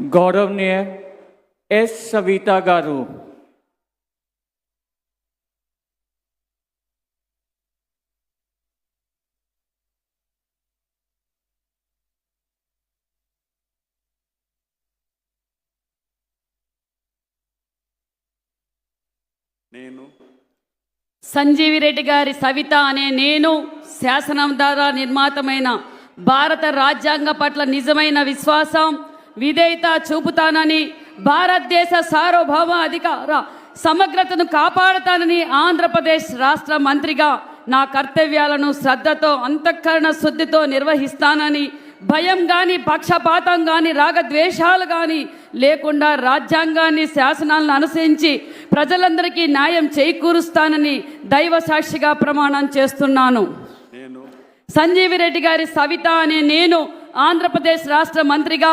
గౌరవనీయ ఎస్. సవిత గారు. నేను సంజీవి రెడ్డి గారి సవిత అనే నేను శాసనం ద్వారా నిర్మాతమైన భారత రాజ్యాంగ పట్ల నిజమైన విశ్వాసం విధేయత చూపుతానని భారతదేశ సార్వభౌమ అధికార సమగ్రతను కాపాడుతానని ఆంధ్రప్రదేశ్ రాష్ట్ర మంత్రిగా నా కర్తవ్యాలను శ్రద్ధతో అంతఃకరణ శుద్ధితో నిర్వహిస్తానని భయం కానీ పక్షపాతం కానీ రాగద్వేషాలు కానీ లేకుండా రాజ్యాంగాన్ని శాసనాలను అనుసరించి ప్రజలందరికీ న్యాయం చేకూరుస్తానని దైవ సాక్షిగా ప్రమాణం చేస్తున్నాను. నేను సంజీవి రెడ్డి గారి సవిత అనే నేను ఆంధ్రప్రదేశ్ రాష్ట్ర మంత్రిగా